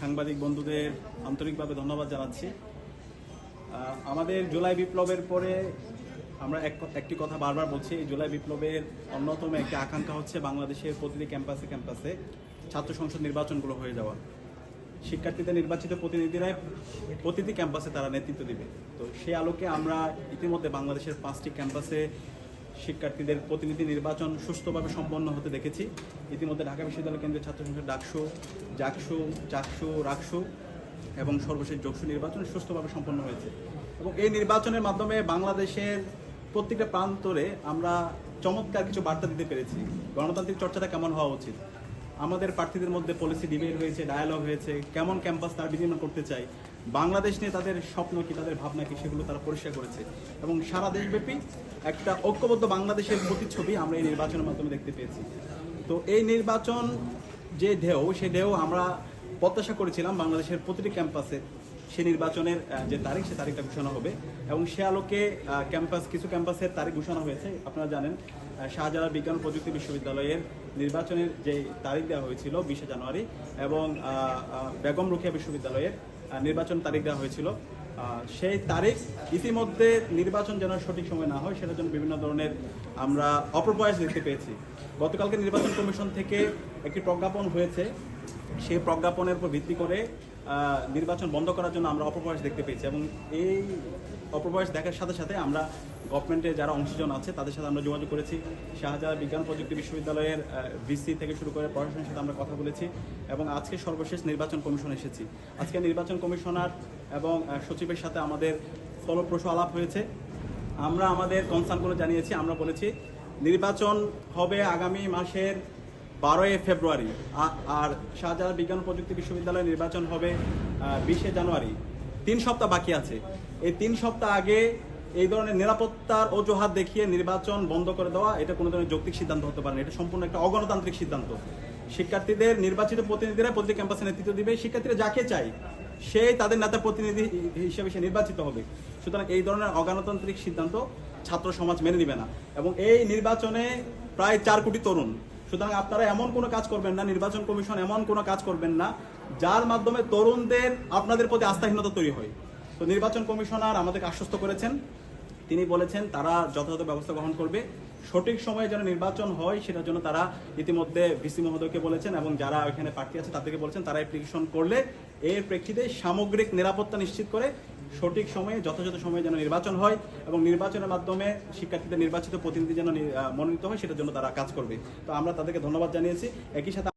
সাংবাদিক বন্ধুদের আন্তরিকভাবে ধন্যবাদ জানাচ্ছি। আমাদের জুলাই বিপ্লবের পরে আমরা এক একটি কথা বারবার বলছি, এই জুলাই বিপ্লবের অন্যতম একটি আকাঙ্ক্ষা হচ্ছে বাংলাদেশের প্রতিটি ক্যাম্পাসে ক্যাম্পাসে ছাত্র সংসদ নির্বাচনগুলো হয়ে যাওয়া। শিক্ষার্থীদের নির্বাচিত প্রতিনিধিরা প্রতিটি ক্যাম্পাসে তারা নেতৃত্ব দিবে। তো সেই আলোকে আমরা ইতিমধ্যে বাংলাদেশের পাঁচটি ক্যাম্পাসে শিক্ষার্থীদের প্রতিনিধি নির্বাচন সুস্থভাবে সম্পন্ন হতে দেখেছি। ইতিমধ্যে ঢাকা বিশ্ববিদ্যালয় কেন্দ্রের ছাত্র সংসদ ডাকসু, জাকসু, চাকসু, রাকসু এবং সর্বশেষ যোগসু নির্বাচন সুস্থভাবে সম্পন্ন হয়েছে। এবং এই নির্বাচনের মাধ্যমে বাংলাদেশের প্রত্যেকটা প্রান্তরে আমরা চমৎকার কিছু বার্তা দিতে পেরেছি। গণতান্ত্রিক চর্চাটা কেমন হওয়া উচিত? আমাদের প্রার্থীদের মধ্যে পলিসি ডিবেট হয়েছে ডায়ালগ হয়েছে, কেমন ক্যাম্পাস তারা বিনিময় করতে চায়, বাংলাদেশ নিয়ে তাদের স্বপ্ন কি, তাদের ভাবনা কি, সেগুলো তারা পরিষ্কার করেছে। এবং সারা দেশব্যাপী একটা ঐক্যবদ্ধ বাংলাদেশের প্রতিচ্ছবি আমরা এই নির্বাচনের মাধ্যমে দেখতে পেয়েছি। তো এই নির্বাচন যে ঢেউ, সে ঢেউ আমরা প্রত্যাশা করেছিলাম বাংলাদেশের প্রতিটি ক্যাম্পাসে সেই নির্বাচনের যে তারিখ, সে তারিখটা ঘোষণা হবে। এবং সে আলোকে ক্যাম্পাস, কিছু ক্যাম্পাসের তারিখ ঘোষণা হয়েছে। আপনারা জানেন শাহজালাল বিজ্ঞান প্রযুক্তি বিশ্ববিদ্যালয়ের নির্বাচনের যে তারিখ দেওয়া হয়েছিল, বিশে জানুয়ারি, এবং বেগম রুখিয়া বিশ্ববিদ্যালয়ের নির্বাচন তারিখ দেওয়া হয়েছিল। সেই তারিখ ইতিমধ্যে নির্বাচন যেন সঠিক সময় না হয়, সেটার জন্য বিভিন্ন ধরনের আমরা অপপ্রয়াস দেখতে পেয়েছি। গতকালকে নির্বাচন কমিশন থেকে একটি প্রজ্ঞাপন হয়েছে। সেই প্রজ্ঞাপনের উপর ভিত্তি করে নির্বাচন বন্ধ করার জন্য আমরা অপপ্রয়াস দেখতে পেয়েছি এবং এই অপপ্রয়াস দেখার সাথে সাথে আমরা গভর্নমেন্টে যারা অংশজন আছে, তাদের সাথে আমরা যোগাযোগ করেছি। শাহজালাল বিজ্ঞান প্রযুক্তি বিশ্ববিদ্যালয়ের ভিসি থেকে শুরু করে প্রশাসনের সাথে আমরা কথা বলেছি এবং আজকে সর্বশেষ নির্বাচন কমিশন এসেছি। আজকে নির্বাচন কমিশনার এবং সচিবের সাথে আমাদের ফলপ্রসূ আলাপ হয়েছে। আমরা আমাদের কনসার্নগুলো জানিয়েছি, আমরা বলেছি, নির্বাচন হবে আগামী মাসের বারোই ফেব্রুয়ারি আর শাহজালাল বিজ্ঞান প্রযুক্তি বিশ্ববিদ্যালয় নির্বাচন হবে বিশে জানুয়ারি। তিন সপ্তাহ বাকি আছে। এই তিন সপ্তাহ আগে এই ধরনের নিরাপত্তার অজুহাত দেখিয়ে নির্বাচন বন্ধ করে দেওয়া, এটা কোনো ধরনের যৌক্তিক সিদ্ধান্ত হতে পারে না। এটা সম্পূর্ণ একটা অগণতান্ত্রিক সিদ্ধান্ত। শিক্ষার্থীদের, নির্বাচিত প্রতিনিধিরা প্রতি ক্যাম্পাসে নেতৃত্ব দিবে। শিক্ষার্থীরা যাকে চাই সেই তাদের নেতা প্রতিনিধি হিসেবে সে নির্বাচিত হবে। সুতরাং এই ধরনের অগণতান্ত্রিক সিদ্ধান্ত ছাত্র সমাজ মেনে নিবে না। এবং এই নির্বাচনে প্রায় চার কোটি তরুণ সুতরাং আপনারা এমন কোনো কাজ করবেন না, নির্বাচন কমিশন এমন কোনো কাজ করবেন না, যার মাধ্যমে তরুণদের আপনাদের প্রতি আস্থাহীনতা তৈরি হয়। তো নির্বাচন কমিশনার আমাদেরকে আশ্বস্ত করেছেন। তিনি বলেছেন তারা যথাযথ ব্যবস্থা গ্রহণ করবে। সঠিক সময়ে যেন নির্বাচন হয়, সেটার জন্য তারা ইতিমধ্যে ভিসি মহোদয়কে বলেছেন এবং যারা এখানে প্রার্থী আছে তাদেরকে বলেছেন তারা অ্যাপ্লিকেশন করলে এর প্রেক্ষিতে সামগ্রিক নিরাপত্তা নিশ্চিত করে সঠিক সময়ে, যথাযথ সময়ে যেন নির্বাচন হয় এবং নির্বাচনের মাধ্যমে শিক্ষার্থীদের নির্বাচিত প্রতিনিধি যেন মনোনীত হয়, সেটার জন্য তারা কাজ করবে। তো আমরা তাদেরকে ধন্যবাদ জানিয়েছি। একই সাথে